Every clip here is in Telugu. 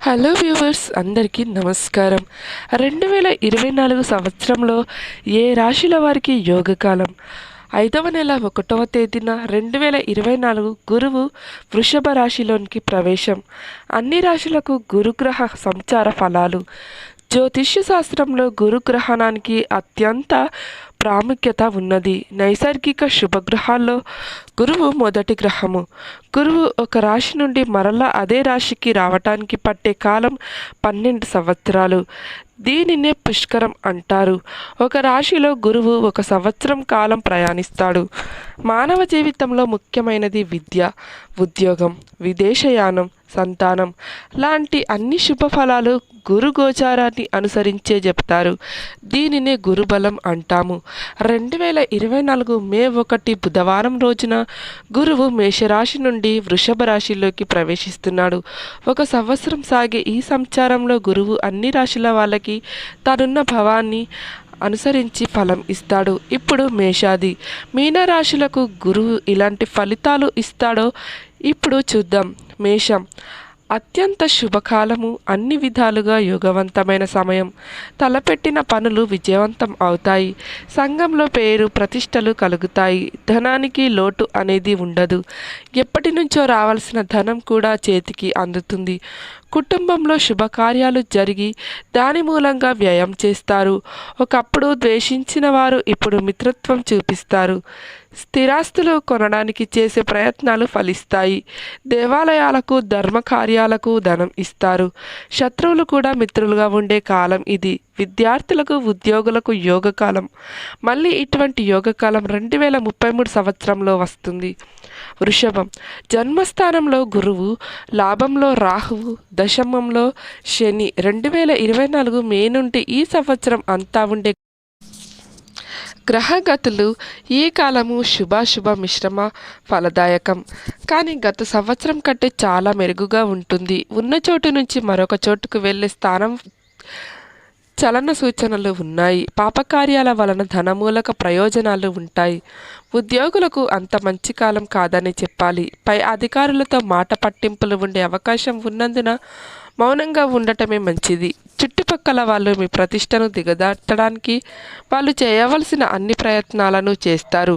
హలో వ్యూవర్స్ అందరికీ నమస్కారం. రెండు వేల ఇరవై నాలుగు సంవత్సరంలో ఏ రాశుల వారికి యోగకాలం? ఐదవ నెల ఒకటవ తేదీన రెండు వేల ఇరవై నాలుగు గురువు వృషభ రాశిలోనికి ప్రవేశం. అన్ని రాశులకు గురుగ్రహ సంచార ఫలాలు. జ్యోతిష్య శాస్త్రంలో గురుగ్రహణానికి అత్యంత ప్రాముఖ్యత ఉన్నది. నైసర్గిక శుభగ్రహాల్లో గురువు మొదటి గ్రహము. గురువు ఒక రాశి నుండి మరలా అదే రాశికి రావటానికి పట్టే కాలం పన్నెండు సంవత్సరాలు. దీనినే పుష్కరం అంటారు. ఒక రాశిలో గురువు ఒక సంవత్సరం కాలం ప్రయాణిస్తాడు. మానవ జీవితంలో ముఖ్యమైనది విద్య ఉద్యోగం విదేశయానం సంతానం. లాంటి అన్ని శుభఫలాలు గురు గోచారాన్ని అనుసరించే చెప్తారు. దీనినే గురుబలం అంటాము. రెండు వేల ఇరవై నాలుగు మే ఒకటి బుధవారం రోజున గురువు మేషరాశి నుండి వృషభ రాశిలోకి ప్రవేశిస్తున్నాడు. ఒక సంవత్సరం సాగే ఈ సంచారంలో గురువు అన్ని రాశుల వాళ్ళకి తనున్న భవాన్ని అనుసరించి ఫలం ఇస్తాడు. ఇప్పుడు మేషాది. మీనరాశులకు గురువు ఇలాంటి ఫలితాలు ఇస్తాడో ఇప్పుడు చూద్దాం. మేషం. అత్యంత శుభకాలము అన్ని విధాలుగా యోగవంతమైన సమయం. తలపెట్టిన పనులు విజయవంతం అవుతాయి. సంఘంలో పేరు ప్రతిష్టలు కలుగుతాయి. ధనానికి లోటు అనేది ఉండదు. ఎప్పటి నుంచో రావాల్సిన ధనం కూడా చేతికి అందుతుంది. కుటుంబంలో శుభకార్యాలు జరిగి దాని మూలంగా వ్యయం చేస్తారు. ఒకప్పుడు ద్వేషించిన వారు ఇప్పుడు మిత్రత్వం చూపిస్తారు. స్థిరాస్తులు కొనడానికి చేసే ప్రయత్నాలు ఫలిస్తాయి. దేవాలయాలకు ధర్మ కార్యాలకు ధనం ఇస్తారు. శత్రువులు కూడా మిత్రులుగా ఉండే కాలం ఇది. విద్యార్థులకు ఉద్యోగులకు యోగకాలం. మళ్ళీ ఇటువంటి యోగకాలం రెండు వేల ముప్పై మూడు సంవత్సరంలో వస్తుంది. వృషభం. జన్మస్థానంలో గురువు లాభంలో రాహువు దశమంలో శని రెండు వేల ఇరవై నాలుగు మే నుండి ఈ సంవత్సరం అంతా ఉండే గ్రహగతులు ఈ కాలము శుభాశుభ మిశ్రమ ఫలదాయకం. కానీ గత సంవత్సరం కంటే చాలా మెరుగుగా ఉంటుంది. ఉన్న చోటు నుంచి మరొక చోటుకు వెళ్ళే స్థానం చలన సూచనలు ఉన్నాయి. పాపకార్యాల వలన ధనమూలక ప్రయోజనాలు ఉంటాయి. ఉద్యోగులకు అంత మంచి కాలం కాదని చెప్పాలి. పై అధికారులతో మాట పట్టింపులు ఉండే అవకాశం ఉన్నందున మౌనంగా ఉండటమే మంచిది. చుట్టుపక్కల వాళ్ళు మీ ప్రతిష్టను దిగదార్చడానికి వాళ్ళు చేయవలసిన అన్ని ప్రయత్నాలను చేస్తారు.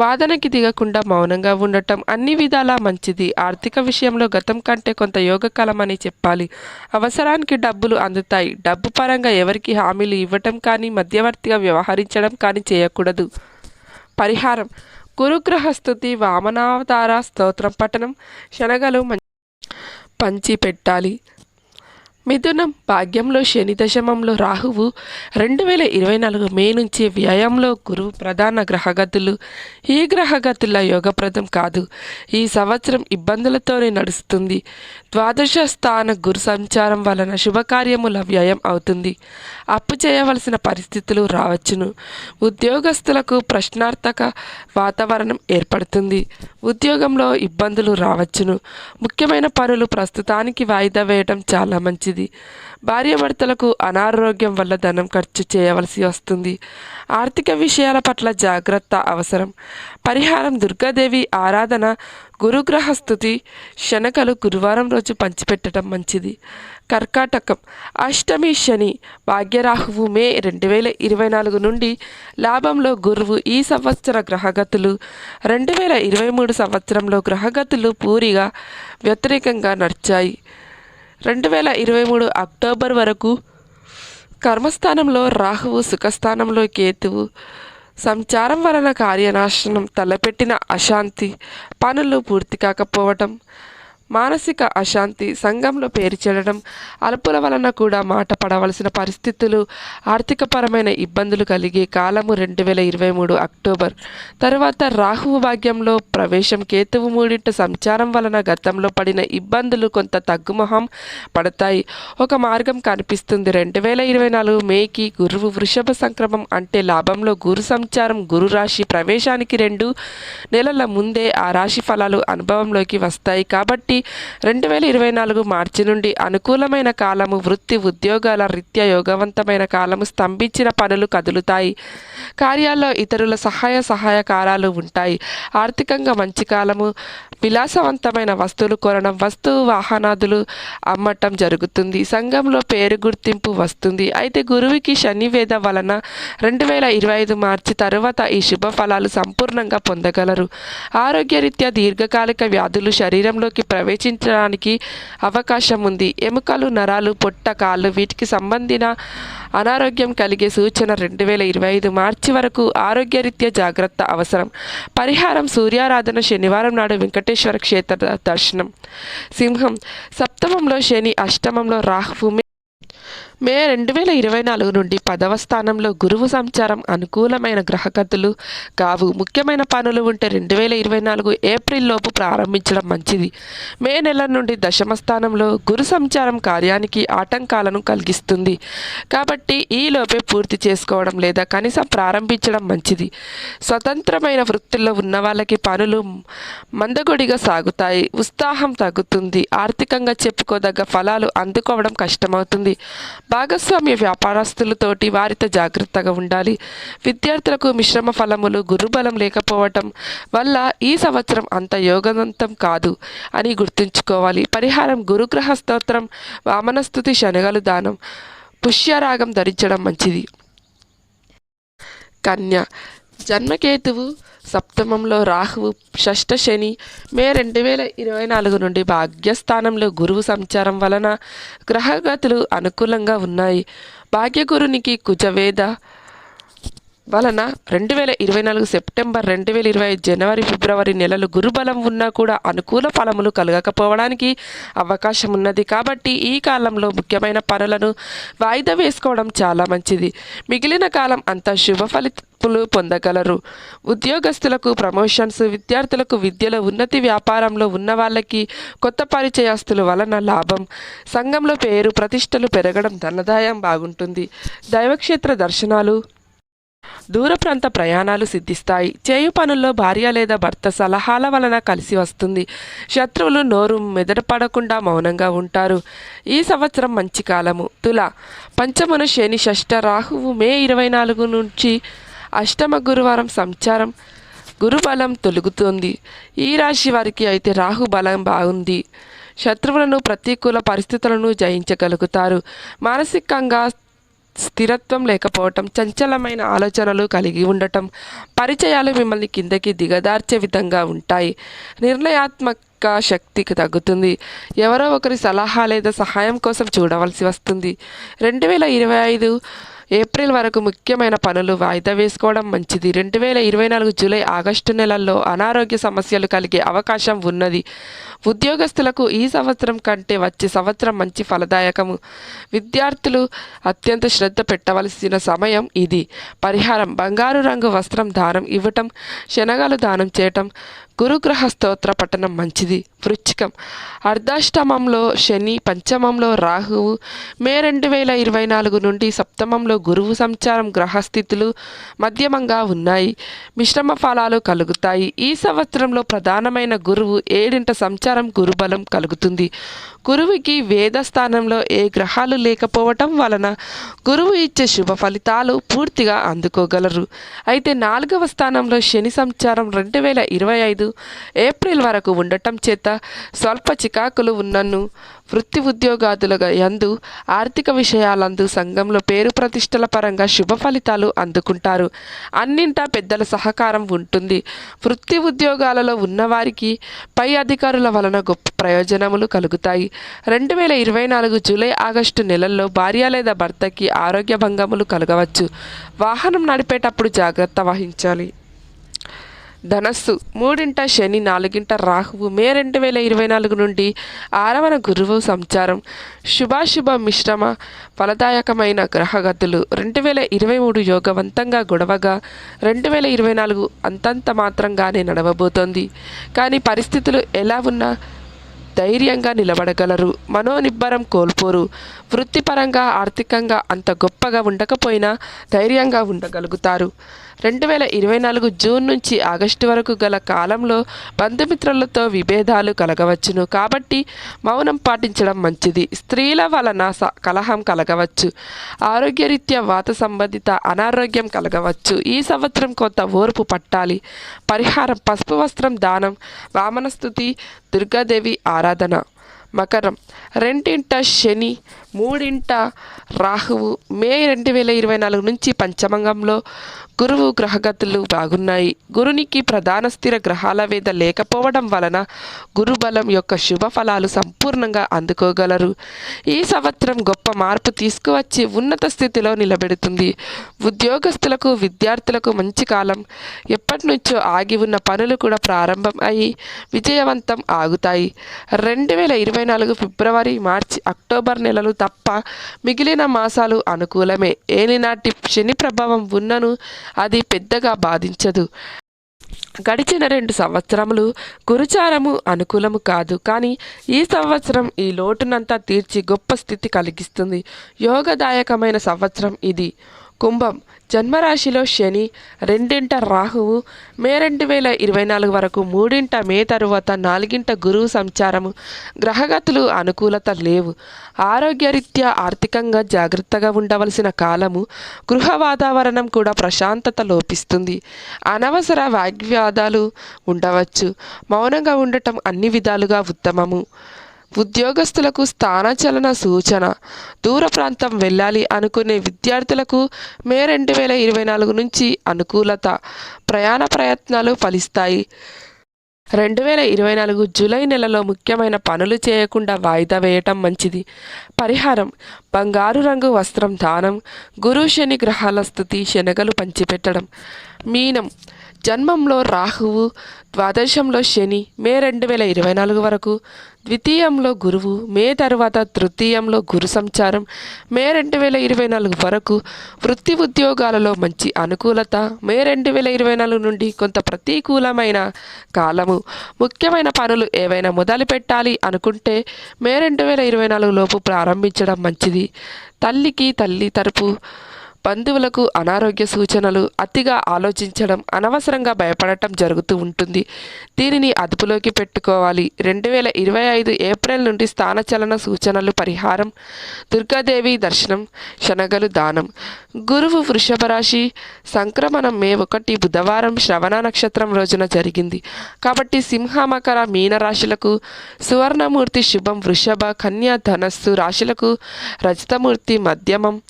వాదనకి దిగకుండా మౌనంగా ఉండటం అన్ని విధాలా మంచిది. ఆర్థిక విషయంలో గతం కంటే కొంత యోగకాలం అని చెప్పాలి. అవసరానికి డబ్బులు అందుతాయి. డబ్బు పరంగా ఎవరికి హామీలు ఇవ్వటం కానీ మధ్యవర్తిగా వ్యవహరించడం కానీ చేయకూడదు. పరిహారం. గురుగ్రహ స్థుతి వామనావతార స్తోత్రం పఠనం శనగలు పంచి పెట్టాలి మిథునం భాగ్యంలో శని దశమంలో రాహువు రెండు వేల ఇరవై నాలుగు మే నుంచి వ్యయంలో గురువు ప్రధాన గ్రహగతులు. ఈ గ్రహగతుల యోగప్రదం కాదు. ఈ సంవత్సరం ఇబ్బందులతోనే నడుస్తుంది. ద్వాదశ స్థాన గురు సంచారం వలన శుభకార్యముల వ్యయం అవుతుంది. అప్పు చేయవలసిన పరిస్థితులు రావచ్చును. ఉద్యోగస్తులకు ప్రశ్నార్థక వాతావరణం ఏర్పడుతుంది. ఉద్యోగంలో ఇబ్బందులు రావచ్చును. ముఖ్యమైన పనులు ప్రస్తుతానికి వాయిదా వేయడం చాలా మంచిది. భార్యాభర్తలకు అనారోగ్యం వల్ల ధనం ఖర్చు చేయవలసి వస్తుంది. ఆర్థిక విషయాల పట్ల జాగ్రత్త అవసరం. పరిహారం దుర్గాదేవి ఆరాధన గురుగ్రహ స్థుతి శనకలు గురువారం రోజు పంచిపెట్టడం మంచిది. కర్కాటకం అష్టమి శని భాగ్యరాహువు మే రెండు వేల ఇరవై నాలుగు నుండి లాభంలో గురువు ఈ సంవత్సర గ్రహగతులు రెండు వేల ఇరవై మూడు సంవత్సరంలో గ్రహగతులు పూరిగా వ్యతిరేకంగా నడిచాయి. రెండు వేల ఇరవై మూడు అక్టోబర్ వరకు కర్మస్థానంలో రాహువు సుఖస్థానంలో కేతువు సంచారం వలన కార్యనాశనం తలపెట్టిన అశాంతి పనులు పూర్తి కాకపోవటం మానసిక అశాంతి సంఘంలో పేరు చెడడం అలుపుల వలన కూడా మాట పడవలసిన పరిస్థితులు ఆర్థికపరమైన ఇబ్బందులు కలిగే కాలము రెండు వేల ఇరవై మూడు అక్టోబర్. తరువాత రాహువు భాగ్యంలో ప్రవేశం కేతువు మూడింట సంచారం వలన గతంలో పడిన ఇబ్బందులు కొంత తగ్గుమొహం పడతాయి. ఒక మార్గం కనిపిస్తుంది. రెండు వేల ఇరవై నాలుగు మేకి గురువు వృషభ సంక్రమం అంటే లాభంలో గురు సంచారం గురు రాశి ప్రవేశానికి రెండు నెలల ముందే ఆ రాశి ఫలాలు అనుభవంలోకి వస్తాయి. కాబట్టి కాబట్టి రెండు వేల ఇరవై నాలుగు మార్చి నుండి అనుకూలమైన కాలము వృత్తి ఉద్యోగాల రీత్యా యోగవంతమైన కాలము స్తంభించిన పనులు కదులుతాయి. కార్యాల్లో ఇతరుల సహాయ సహాయకారాలు ఉంటాయి. ఆర్థికంగా మంచి కాలము విలాసవంతమైన వస్తువులు కొనడం వస్తువు వాహనాదులు అమ్మటం జరుగుతుంది. సంఘంలో పేరు గుర్తింపు వస్తుంది. అయితే గురువుకి శనివేద వలన రెండు వేల ఇరవై ఐదు మార్చి తరువాత ఈ శుభ ఫలాలు సంపూర్ణంగా పొందగలరు. ఆరోగ్యరీత్యా దీర్ఘకాలిక వ్యాధులు శరీరంలోకి ప్రవేశించడానికి అవకాశం ఉంది ఎముకలు నరాలు పొట్ట కాళ్ళు వీటికి సంబంధించిన అనారోగ్యం కలిగే సూచన రెండు వేల ఇరవై ఐదు మార్చి వరకు ఆరోగ్యరీత్యా జాగ్రత్త అవసరం. పరిహారం సూర్యారాధన శనివారం నాడు వెంకటేశ్వర క్షేత్ర దర్శనం. సింహం సప్తమంలో శని అష్టమంలో రాహువు మే రెండు వేల ఇరవై నాలుగు నుండి పదవ స్థానంలో గురువు సంచారం అనుకూలమైన గ్రహగతులు కావు. ముఖ్యమైన పనులు ఉంటే రెండు వేల ఇరవై నాలుగు ఏప్రిల్ లోపు ప్రారంభించడం మంచిది. మే నెల నుండి దశమ స్థానంలో గురు సంచారం కార్యానికి ఆటంకాలను కలిగిస్తుంది. కాబట్టి ఈలోపే పూర్తి చేసుకోవడం లేదా కనీసం ప్రారంభించడం మంచిది. స్వతంత్రమైన వృత్తుల్లో ఉన్న వాళ్ళకి పనులు మందగొడిగా సాగుతాయి. ఉత్సాహం తగ్గుతుంది. ఆర్థికంగా చెప్పుకోదగ్గ ఫలాలు అందుకోవడం కష్టమవుతుంది. భాగస్వామ్య వ్యాపారస్తులతోటి వారితో జాగ్రత్తగా ఉండాలి. విద్యార్థులకు మిశ్రమ ఫలములు గురుబలం లేకపోవటం వల్ల ఈ సంవత్సరం అంత యోగవంతం కాదు అని గుర్తుంచుకోవాలి. పరిహారం గురుగ్రహ స్తోత్రం వామనస్థుతి శనగలు దానం పుష్యరాగం ధరించడం మంచిది. కన్య జన్మకేతువు సప్తమంలో రాహువు షష్ఠ శని మే రెండు వేల ఇరవై నాలుగు నుండి భాగ్యస్థానంలో గురువు సంచారం వలన గ్రహగతులు అనుకూలంగా ఉన్నాయి. భాగ్యగురునికి కుజవేద వలన రెండు వేల ఇరవై నాలుగు సెప్టెంబర్ రెండు వేల ఇరవై జనవరి ఫిబ్రవరి నెలలు గురుబలం ఉన్నా కూడా అనుకూల ఫలములు కలగకపోవడానికి అవకాశం ఉన్నది. కాబట్టి ఈ కాలంలో ముఖ్యమైన పనులను వాయిదా వేసుకోవడం చాలా మంచిది. మిగిలిన కాలం అంతా శుభ మార్పులు పొందగలరు. ఉద్యోగస్తులకు ప్రమోషన్స్ విద్యార్థులకు విద్యలో ఉన్నతి వ్యాపారంలో ఉన్న వాళ్ళకి కొత్త పరిచయస్తుల వలన లాభం. సంఘంలో పేరు ప్రతిష్టలు పెరగడం ధనదాయం బాగుంటుంది. దైవక్షేత్ర దర్శనాలు దూర ప్రాంత ప్రయాణాలు సిద్ధిస్తాయి. చేయు పనుల్లో భార్య లేదా భర్త సలహాల వలన కలిసి వస్తుంది. శత్రువులు నోరు మెదడపడకుండా మౌనంగా ఉంటారు. ఈ సంవత్సరం మంచి కాలము. తుల పంచమున శని షష్ఠ రాహువు మే ఇరవై నాలుగు నుంచి అష్టమ గురువారం సంచారం. గురుబలం తొలుగుతుంది. ఈ రాశి వారికి అయితే రాహు బలం బాగుంది. శత్రువులను ప్రతికూల పరిస్థితులను జయించగలుగుతారు. మానసికంగా స్థిరత్వం లేకపోవటం చంచలమైన ఆలోచనలు కలిగి ఉండటం పరిచయాలు మిమ్మల్ని కిందకి దిగదార్చే విధంగా ఉంటాయి. నిర్ణయాత్మక శక్తికి తగ్గుతుంది. ఎవరో ఒకరి సలహా లేదా సహాయం కోసం చూడవలసి వస్తుంది. రెండు వేల ఇరవై ఐదు ఏప్రిల్ వరకు ముఖ్యమైన పనులు వాయిదా వేసుకోవడం మంచిది. రెండు వేల ఇరవై నాలుగు జూలై ఆగస్టు నెలల్లో అనారోగ్య సమస్యలు కలిగే అవకాశం ఉన్నది. ఉద్యోగస్తులకు ఈ సంవత్సరం కంటే వచ్చే సంవత్సరం మంచి ఫలదాయకము. విద్యార్థులు అత్యంత శ్రద్ధ పెట్టవలసిన సమయం ఇది. పరిహారం బంగారు రంగు వస్త్రం దానం ఇవ్వటం శనగలు దానం చేయటం గురుగ్రహ స్తోత్ర పఠనం మంచిది. వృచ్చికం. అర్ధాష్టమంలో శని పంచమంలో రాహువు మే రెండు వేల ఇరవై నాలుగు నుండి సప్తమంలో గురువు సంచారం గ్రహస్థితులు మధ్యమంగా ఉన్నాయి. మిశ్రమ ఫలాలు కలుగుతాయి. ఈ సంవత్సరంలో ప్రధానమైన గురువు ఏడింట సంచారం గురుబలం కలుగుతుంది. గురువుకి వేద స్థానంలో ఏ గ్రహాలు లేకపోవటం వలన గురువు ఇచ్చే శుభ ఫలితాలు పూర్తిగా అందుకోగలరు. అయితే నాలుగవ స్థానంలో శని సంచారం రెండు వేల ఇరవై ఐదు ఏప్రిల్ వరకు ఉండటం చేత స్వల్ప చికాకులు ఉన్నను వృత్తి ఉద్యోగాదులుగా యందు ఆర్థిక విషయాలందు సంఘంలో పేరు ప్రతిష్టల పరంగా శుభ ఫలితాలు అందుకుంటారు. అన్నింటా పెద్దల సహకారం ఉంటుంది. వృత్తి ఉద్యోగాలలో ఉన్నవారికి పై అధికారుల వలన గొప్ప ప్రయోజనములు కలుగుతాయి. రెండు వేల ఇరవై నాలుగు జూలై ఆగస్టు నెలల్లో భార్య లేదా భర్తకి ఆరోగ్య భంగములు కలగవచ్చు. వాహనం నడిపేటప్పుడు జాగ్రత్త వహించాలి. ధనస్సు. మూడింట శని నాలుగింట రాహువు. మే రెండు వేల ఇరవై నాలుగు నుండి ఆరవన గురువు సంచారం. శుభాశుభ మిశ్రమ ఫలదాయకమైన గ్రహగతులు. రెండు వేల ఇరవై మూడు యోగవంతంగా గొడవగా రెండు వేల ఇరవై నాలుగు అంతంత మాత్రంగానే నడవబోతోంది. కానీ పరిస్థితులు ఎలా ఉన్నా ధైర్యంగా నిలబడగలరు. మనోనిబ్బరం కోల్పోరు. వృత్తిపరంగా ఆర్థికంగా అంత గొప్పగా ఉండకపోయినా ధైర్యంగా ఉండగలుగుతారు. రెండు వేల ఇరవై నాలుగు జూన్ నుంచి ఆగస్టు వరకు గల కాలంలో బంధుమిత్రులతో విభేదాలు కలగవచ్చును. కాబట్టి మౌనం పాటించడం మంచిది. స్త్రీల వలన స కలహం కలగవచ్చు. ఆరోగ్యరీత్యా వాత సంబంధిత అనారోగ్యం కలగవచ్చు. ఈ సంవత్సరం కొంత ఓర్పు పట్టాలి. పరిహారం పసుపు వస్త్రం దానం వామనస్థుతి దుర్గాదేవి ఆరాధన. మకరం. రెండింట శని మూడింట రాహువు. మే రెండు వేల ఇరవై నాలుగు నుంచి పంచమంగంలో గురువు గ్రహగతులు బాగున్నాయి. గురునికి ప్రధాన స్థిర గ్రహాల వేద లేకపోవడం వలన గురుబలం యొక్క శుభ ఫలాలు సంపూర్ణంగా అందుకోగలరు. ఈ సంవత్సరం గొప్ప మార్పు తీసుకువచ్చి ఉన్నత స్థితిలో నిలబెడుతుంది. ఉద్యోగస్తులకు విద్యార్థులకు మంచి కాలం. ఎప్పటి నుంచో ఆగి ఉన్న పనులు కూడా ప్రారంభం అయి విజయవంతం ఆగుతాయి. రెండు వేల ఇరవై నాలుగు ఫిబ్రవరి మార్చి అక్టోబర్ నెలలు తప్ప మిగిలిన మాసాలు అనుకూలమే. ఏలినాటి శని ప్రభావం ఉన్నను అది పెద్దగా బాధించదు. గడిచిన రెండు సంవత్సరములు గురుచారము అనుకూలము కాదు. కానీ ఈ సంవత్సరం ఈ లోటునంతా తీర్చి గొప్ప స్థితి కలిగిస్తుంది. యోగదాయకమైన సంవత్సరం ఇది. కుంభం. జన్మరాశిలో శని రెండింట రాహువు మే రెండు వేల ఇరవై నాలుగు వరకు మూడింట మే తరువాత నాలుగింట గురువు సంచారము. గ్రహగతులు అనుకూలత లేవు. ఆరోగ్యరీత్యా ఆర్థికంగా జాగ్రత్తగా ఉండవలసిన కాలము గృహ వాతావరణం కూడా ప్రశాంతత లోపిస్తుంది. అనవసర వాగ్వాదాలు ఉండవచ్చు. మౌనంగా ఉండటం అన్ని విధాలుగా ఉత్తమము. ఉద్యోగస్తులకు స్థానచలన సూచన. దూర ప్రాంతం వెళ్ళాలి అనుకునే విద్యార్థులకు మే రెండు వేల ఇరవై నాలుగు నుంచి అనుకూలత. ప్రయాణ ప్రయత్నాలు ఫలిస్తాయి. రెండు వేల ఇరవై నాలుగు జూలై నెలలో ముఖ్యమైన పనులు చేయకుండా వాయిదా వేయటం మంచిది. పరిహారం బంగారు రంగు వస్త్రం దానం గురు శని గ్రహాల స్థుతి శనగలు పంచిపెట్టడం. మీనం జన్మంలో రాహువు ద్వాదశంలో శని మే రెండు వేల ఇరవై నాలుగు వరకు ద్వితీయంలో గురువు మే తర్వాత తృతీయంలో గురు సంచారం మే రెండు వేల ఇరవై నాలుగు వరకు వృత్తి ఉద్యోగాలలో మంచి అనుకూలత మే రెండు వేల ఇరవై నాలుగు నుండి కొంత ప్రతికూలమైన కాలము. ముఖ్యమైన పనులు ఏవైనా మొదలు పెట్టాలి అనుకుంటే మే రెండు వేల ఇరవై నాలుగు లోపు ప్రారంభించడం మంచిది. తల్లికి తల్లి తరపు బంధువులకు అనారోగ్య సూచనలు అతిగా ఆలోచించడం అనవసరంగా భయపడటం జరుగుతూ ఉంటుంది. దీనిని అదుపులోకి పెట్టుకోవాలి. రెండు వేల ఇరవై ఐదు ఏప్రిల్ నుండి స్థానచలన సూచనలు పరిహారం దుర్గాదేవి దర్శనం శనగలు దానం. గురువు వృషభ రాశి సంక్రమణం మే ఒకటి బుధవారం శ్రవణ నక్షత్రం రోజున జరిగింది. కాబట్టి సింహ మకర మీన రాశులకు సువర్ణమూర్తి శుభం వృషభ కన్యా ధనస్సు రాశులకు రజతమూర్తి మధ్యమం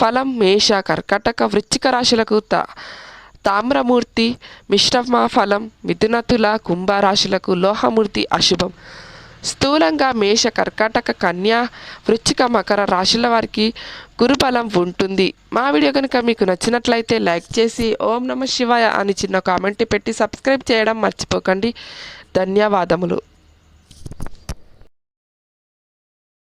ఫలం మేష కర్కటక వృచ్చిక రాశులకు తా తామ్రమూర్తి మిశ్రమ ఫలం మిథునతుల కుంభరాశులకు లోహమూర్తి అశుభం. స్థూలంగా మేష కర్కాటక కన్యా వృచ్చిక మకర రాశుల వారికి గురుబలం ఉంటుంది. మా వీడియో కనుక మీకు నచ్చినట్లయితే లైక్ చేసి ఓం నమ శివాయ అని చిన్న కామెంట్ పెట్టి సబ్స్క్రైబ్ చేయడం మర్చిపోకండి. ధన్యవాదములు.